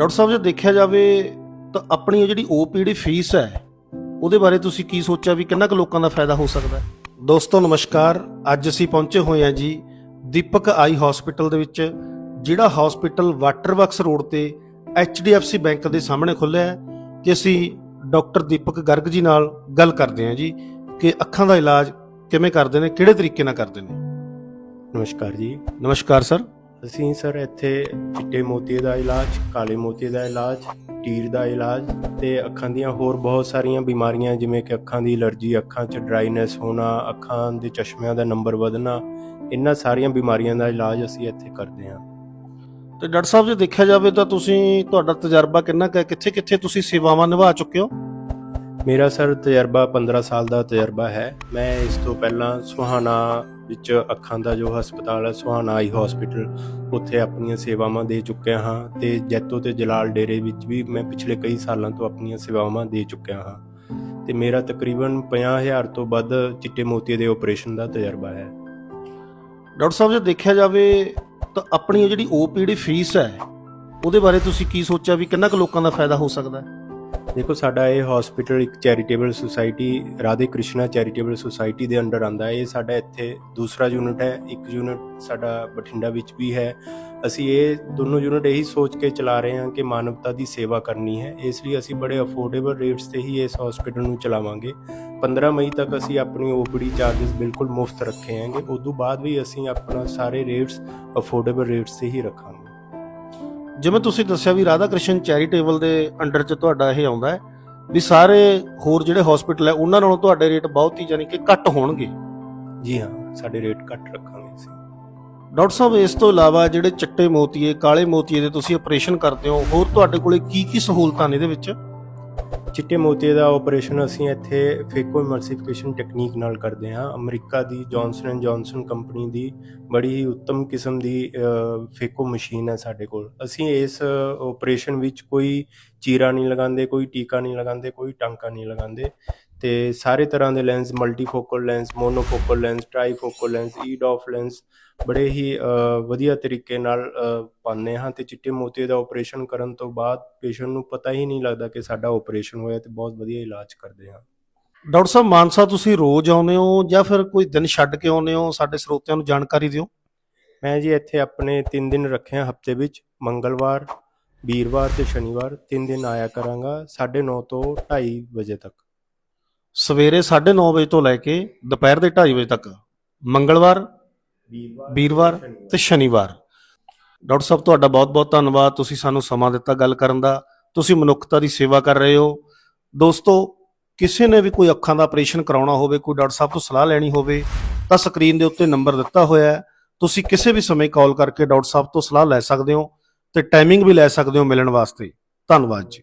Doctor ਸਾਹਿਬ ਜੇ ਦੇਖਿਆ ਜਾਵੇ ਤਾਂ ਆਪਣੀ ਜਿਹੜੀ ਓਪੀਡੀ ਫੀਸ ਹੈ ਉਹਦੇ ਬਾਰੇ ਤੁਸੀਂ ਕੀ ਸੋਚਿਆ ਵੀ ਕਿੰਨਾ ਕੁ ਲੋਕਾਂ ਦਾ ਫਾਇਦਾ ਹੋ ਸਕਦਾ ਹੈ? ਦੋਸਤੋ ਨਮਸਕਾਰ। ਅੱਜ ਅਸੀਂ ਪਹੁੰਚੇ ਹੋਏ ਹਾਂ ਜੀ ਦੀਪਕ ਆਈ ਹਸਪੀਟਲ ਦੇ ਵਿੱਚ ਜਿਹੜਾ ਹਸਪੀਟਲ ਵਾਟਰ ਵਰਕਸ ਰੋਡ ਤੇ HDFC ਬੈਂਕ ਦੇ ਸਾਹਮਣੇ ਖੁੱਲਿਆ ਹੈ ਤੇ ਅਸੀਂ ਡਾਕਟਰ ਦੀਪਕ ਗਰਗ ਜੀ ਨਾਲ ਗੱਲ ਕਰਦੇ ਹਾਂ ਜੀ ਕਿ ਅੱਖਾਂ ਦਾ ਇਲਾਜ ਕਿਵੇਂ ਕਰਦੇ ਨੇ ਕਿਹੜੇ ਤਰੀਕੇ ਨਾਲ ਕਰਦੇ ਨੇ। ਨਮਸਕਾਰ ਜੀ। ਨਮਸਕਾਰ ਸਰ। ਅਸੀਂ ਸਰ ਇੱਥੇ ਚਿੱਟੇ ਮੋਤੀਏ ਦਾ ਇਲਾਜ, ਕਾਲੇ ਮੋਤੀਏ ਦਾ ਇਲਾਜ ਟੀਰ ਦਾ ਇਲਾਜ ਤੇ ਅੱਖਾਂ ਦੀਆਂ ਹੋਰ ਬਹੁਤ ਸਾਰੀਆਂ ਬਿਮਾਰੀਆਂ ਜਿਵੇਂ ਕਿ ਅੱਖਾਂ ਦੀ ਅਲਰਜੀ, ਅੱਖਾਂ 'ਚ ਡਰਾਈਨੈਸ ਹੋਣਾ, ਅੱਖਾਂ ਦੇ ਚਸ਼ਮਿਆਂ ਦਾ ਨੰਬਰ ਵਧਣਾ, ਇਹਨਾਂ ਸਾਰੀਆਂ ਬਿਮਾਰੀਆਂ ਦਾ ਇਲਾਜ ਅਸੀਂ ਇੱਥੇ ਕਰਦੇ ਹਾਂ। ਤੇ ਡਾਕਟਰ ਸਾਹਿਬ, ਜੇ ਦੇਖਿਆ ਜਾਵੇ ਤਾਂ ਤੁਸੀਂ, ਤੁਹਾਡਾ ਤਜਰਬਾ ਕਿੰਨਾ ਕੁ ਹੈ? ਕਿੱਥੇ ਕਿੱਥੇ ਤੁਸੀਂ ਸੇਵਾਵਾਂ ਨਿਭਾ ਚੁੱਕੇ ਹੋ? ਮੇਰਾ ਸਰ ਤਜਰਬਾ 15 ਸਾਲ ਦਾ ਤਜਰਬਾ ਹੈ। ਮੈਂ ਇਸ ਤੋਂ ਪਹਿਲਾਂ ਸੁਹਾਣਾ ਵਿੱਚ ਅੱਖਾਂ ਦਾ ਜੋ ਹਸਪਤਾਲ ਹੈ, ਸੁਹਾਣਾ ਆਈ ਹਸਪੀਟਲ ਉੱਥੇ ਆਪਣੀਆਂ ਸੇਵਾਵਾਂ ਦੇ ਚੁੱਕਿਆ ਹਾਂ ਤੇ ਜੈਤੋ ਤੇ ਜਲਾਲ ਡੇਰੇ ਵਿੱਚ ਵੀ ਮੈਂ ਪਿਛਲੇ ਕਈ ਸਾਲਾਂ ਤੋਂ ਆਪਣੀਆਂ ਸੇਵਾਵਾਂ ਦੇ ਚੁੱਕਿਆ ਹਾਂ। ਤੇ ਮੇਰਾ ਤਕਰੀਬਨ 50000 ਤੋਂ ਵੱਧ ਚਿੱਟੇ ਮੋਤੀ ਦੇ ਆਪਰੇਸ਼ਨ ਦਾ ਤਜਰਬਾ ਹੈ। ਡਾਕਟਰ ਸਾਹਿਬ, ਜੇ ਦੇਖਿਆ ਜਾਵੇ ਤਾਂ ਆਪਣੀ ਇਹ ਜਿਹੜੀ ਓਪੀਡੀ ਫੀਸ ਹੈ, ਉਹਦੇ ਬਾਰੇ ਤੁਸੀਂ ਕੀ ਸੋਚਿਆ ਵੀ ਕਿੰਨਾ ਕੁ ਲੋਕਾਂ ਦਾ ਫਾਇਦਾ ਹੋ ਸਕਦਾ ਹੈ? ਦੇਖੋ, ਸਾਡਾ ਇਹ ਹਸਪੀਟਲ ਇੱਕ charitable society Radhe Krishna charitable society ਦੇ ਅੰਡਰ ਆਂਦਾ ਹੈ। ਇਹ ਸਾਡਾ ਇੱਥੇ ਦੂਸਰਾ ਯੂਨਿਟ ਹੈ। ਇੱਕ ਯੂਨਿਟ ਸਾਡਾ ਬਠਿੰਡਾ ਵਿੱਚ ਵੀ ਹੈ। ਅਸੀਂ ਇਹ ਦੋਨੋਂ ਯੂਨਿਟ ਇਹੀ ਸੋਚ ਕੇ ਚਲਾ ਰਹੇ ਹਾਂ ਕਿ ਮਾਨਵਤਾ ਦੀ ਸੇਵਾ ਕਰਨੀ ਹੈ। ਇਸ ਲਈ ਅਸੀਂ ਬੜੇ ਅਫੋਰਡੇਬਲ ਰੇਟਸ ਤੇ ਹੀ ਇਸ ਹਸਪੀਟਲ ਨੂੰ ਚਲਾਵਾਂਗੇ। 15 ਮਈ ਤੱਕ ਅਸੀਂ ਆਪਣੀ ਓਪੀਡੀ ਚਾਰजेस ਬਿਲਕੁਲ ਮੁਫਤ ਰੱਖੇ ਹਾਂਗੇ। ਉਸ ਤੋਂ ਬਾਅਦ ਵੀ ਅਸੀਂ ਆਪਣਾ ਸਾਰੇ ਰੇਟਸ ਅਫੋਰਡੇਬਲ ਰੇਟਸ ਤੇ ਹੀ ਰੱਖਾਂਗੇ। ਜਿਵੇਂ ਤੁਸੀਂ ਦੱਸਿਆ ਵੀ ਰਾਧਾ ਕ੍ਰਿਸ਼ਨ ਚੈਰੀਟੇਬਲ ਦੇ ਅੰਡਰ 'ਚ ਤੁਹਾਡਾ ਇਹ ਆਉਂਦਾ ਹੈ ਵੀ ਸਾਰੇ ਹੋਰ ਜਿਹੜੇ ਹਸਪੀਟਲ ਹੈ ਉਹਨਾਂ ਨਾਲੋਂ ਤੁਹਾਡੇ ਰੇਟ ਬਹੁਤ ਹੀ ਯਾਨੀ ਕਿ ਘੱਟ ਹੋਣਗੇ। ਜੀ ਹਾਂ ਸਾਡੇ ਰੇਟ ਘੱਟ ਰੱਖਾਂਗੇ ਅਸੀਂ। ਡਾਕਟਰ ਸਾਹਿਬ ਇਸ ਤੋਂ ਇਲਾਵਾ ਜਿਹੜੇ ਚਿੱਟੇ ਮੋਤੀਏ ਕਾਲੇ ਮੋਤੀਏ ਦੇ ਤੁਸੀਂ ਆਪਰੇਸ਼ਨ ਕਰਦੇ ਹੋ ਹੋਰ ਤੁਹਾਡੇ ਕੋਲੇ ਕੀ ਕੀ ਸਹੂਲਤਾਂ ਨੇ ਇਹਦੇ ਵਿੱਚ? ਚਿੱਟੇ ਮੋਤੀ ਦਾ ਆਪਰੇਸ਼ਨ ਅਸੀਂ ਇੱਥੇ ਫੇਕੋ ਇਮਰਸੀਫਿਕੇਸ਼ਨ ਟੈਕਨੀਕ ਨਾਲ ਕਰਦੇ ਹਾਂ। ਅਮਰੀਕਾ ਦੀ ਜੌਨਸਨ ਐਂਡ ਜੌਨਸਨ ਕੰਪਨੀ ਦੀ ਬੜੀ ਹੀ ਉੱਤਮ ਕਿਸਮ ਦੀ ਫੇਕੋ ਮਸ਼ੀਨ ਹੈ ਸਾਡੇ ਕੋਲ। ਅਸੀਂ ਇਸ ਆਪਰੇਸ਼ਨ ਵਿੱਚ ਕੋਈ ਚੀਰਾ ਨਹੀਂ ਲਗਾਉਂਦੇ, ਕੋਈ ਟੀਕਾ ਨਹੀਂ ਲਗਾਉਂਦੇ, ਕੋਈ ਟਾਂਕਾ ਨਹੀਂ ਲਗਾਉਂਦੇ। ਤੇ ਸਾਰੇ ਤਰ੍ਹਾਂ ਦੇ lens multifocal lens monofocal lens trifocal lens EDOF lens ਬੜੇ ਹੀ ਵਧੀਆ ਤਰੀਕੇ ਨਾਲ ਪਾਉਂਦੇ ਹਾਂ ਤੇ ਚਿੱਟੇ ਮੋਤੀਏ ਦਾ ਆਪਰੇਸ਼ਨ ਕਰਨ ਤੋਂ ਬਾਅਦ ਪੇਸ਼ੈਂਟ ਨੂੰ ਪਤਾ ਹੀ ਨਹੀਂ ਲੱਗਦਾ ਕਿ ਸਾਡਾ ਆਪਰੇਸ਼ਨ ਹੋਇਆ ਤੇ ਬਹੁਤ ਵਧੀਆ ਇਲਾਜ ਕਰਦੇ ਹਾਂ। ਡਾਕਟਰ ਸਾਹਿਬ ਮਾਨਸਾ ਤੁਸੀਂ ਰੋਜ਼ ਆਉਂਦੇ ਹੋ ਜਾਂ ਫਿਰ ਕੋਈ ਦਿਨ ਛੱਡ ਕੇ ਆਉਂਦੇ ਹੋ? ਸਾਡੇ ਸਰੋਤਿਆਂ ਨੂੰ ਜਾਣਕਾਰੀ ਦਿਓ। ਮੈਂ ਜੀ ਇੱਥੇ ਆਪਣੇ 3 ਦਿਨ ਰੱਖੇ ਆ ਹਫ਼ਤੇ ਵਿੱਚ ਮੰਗਲਵਾਰ ਵੀਰਵਾਰ ਤੇ ਸ਼ਨੀਵਾਰ। 3 ਦਿਨ ਆਇਆ ਕਰਾਂਗਾ 9:30 ਤੋਂ 2:30 ਵਜੇ ਤੱਕ। ਸਵੇਰੇ 9:30 ਵਜੇ ਤੋਂ ਲੈ ਕੇ ਦੁਪਹਿਰ ਦੇ 2:30 ਵਜੇ ਤੱਕ, ਮੰਗਲਵਾਰ, ਵੀਰਵਾਰ ਤੇ ਸ਼ਨੀਵਾਰ। ਡਾਕਟਰ ਸਾਹਿਬ, ਤੁਹਾਡਾ ਬਹੁਤ-ਬਹੁਤ ਧੰਨਵਾਦ। ਤੁਸੀਂ ਸਾਨੂੰ ਸਮਾਂ ਦਿੱਤਾ ਗੱਲ ਕਰਨ ਦਾ। ਤੁਸੀਂ ਮਨੁੱਖਤਾ ਦੀ ਸੇਵਾ ਕਰ ਰਹੇ ਹੋ। ਦੋਸਤੋ, ਕਿਸੇ ਨੇ ਵੀ ਕੋਈ ਅੱਖਾਂ ਦਾ ਆਪਰੇਸ਼ਨ ਕਰਾਉਣਾ ਹੋਵੇ, ਕੋਈ ਡਾਕਟਰ ਸਾਹਿਬ ਤੋਂ ਸਲਾਹ ਲੈਣੀ ਹੋਵੇ, ਤਾਂ ਸਕਰੀਨ ਦੇ ਉੱਤੇ ਨੰਬਰ ਦਿੱਤਾ ਹੋਇਆ ਹੈ। ਤੁਸੀਂ ਕਿਸੇ ਵੀ ਸਮੇਂ ਕਾਲ ਕਰਕੇ ਡਾਕਟਰ ਸਾਹਿਬ ਤੋਂ ਸਲਾਹ ਲੈ ਸਕਦੇ ਹੋ ਤੇ ਟਾਈਮਿੰਗ ਵੀ ਲੈ ਸਕਦੇ ਹੋ ਮਿਲਣ ਵਾਸਤੇ। ਧੰਨਵਾਦ ਜੀ।